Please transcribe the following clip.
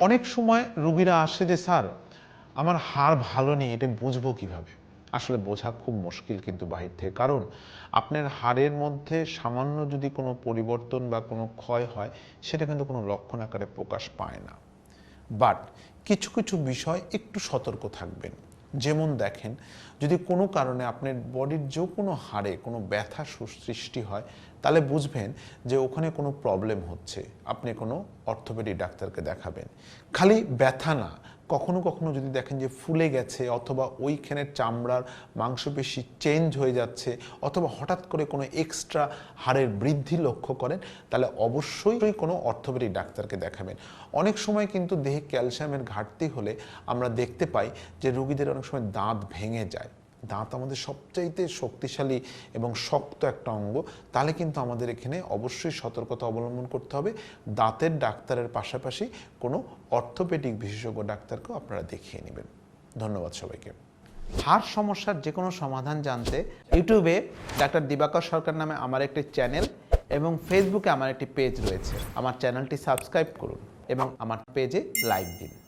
অনেক সময় রুগীরা আসে যে, স্যার, আমার হাড় ভালো নেই, এটা বুঝব কীভাবে? আসলে বোঝা খুব মুশকিল কিন্তু বাহির থেকে। কারণ আপনার হাড়ের মধ্যে সামান্য যদি কোনো পরিবর্তন বা কোনো ক্ষয় হয়, সেটা কিন্তু কোনো লক্ষণ আকারে প্রকাশ পায় না। বাট কিছু কিছু বিষয় একটু সতর্ক থাকবেন। যেমন দেখেন, যদি কোনো কারণে আপনার বডির যে কোনো হাড়ে কোনো ব্যথা সৃষ্টি হয়, তাহলে বুঝবেন যে ওখানে কোনো প্রবলেম হচ্ছে। আপনি কোনো অর্থোপেডিক ডাক্তারকে দেখাবেন। খালি ব্যথা না কখনো কখনো যদি দেখেন যে ফুলে গেছে অথবা ওইখানের চামড়ার মাংসপেশি চেঞ্জ হয়ে যাচ্ছে অথবা হঠাৎ করে কোনো এক্সট্রা হাড়ের বৃদ্ধি লক্ষ্য করেন, তাহলে অবশ্যই কোনো অর্থোপেডিক ডাক্তারকে দেখাবেন। অনেক সময় কিন্তু দেহে ক্যালসিয়ামের ঘাটতি হলে আমরা দেখতে পাই যে রুগীদের অনেক সময় দাঁত ভেঙে যায়। দাঁত আমাদের সবচাইতে শক্তিশালী এবং শক্ত একটা অঙ্গ, তাহলে কিন্তু আমাদের এখানে অবশ্যই সতর্কতা অবলম্বন করতে হবে। দাঁতের ডাক্তারের পাশাপাশি কোনো অর্থোপেডিক বিশেষজ্ঞ ডাক্তারকেও আপনারা দেখিয়ে নেবেন। ধন্যবাদ সবাইকে। হাড় সমস্যার যে কোনো সমাধান জানতে ইউটিউবে ডাক্তার দিবাকর সরকার নামে আমার একটি চ্যানেল এবং ফেসবুকে আমার একটি পেজ রয়েছে। আমার চ্যানেলটি সাবস্ক্রাইব করুন এবং আমার পেজে লাইক দিন।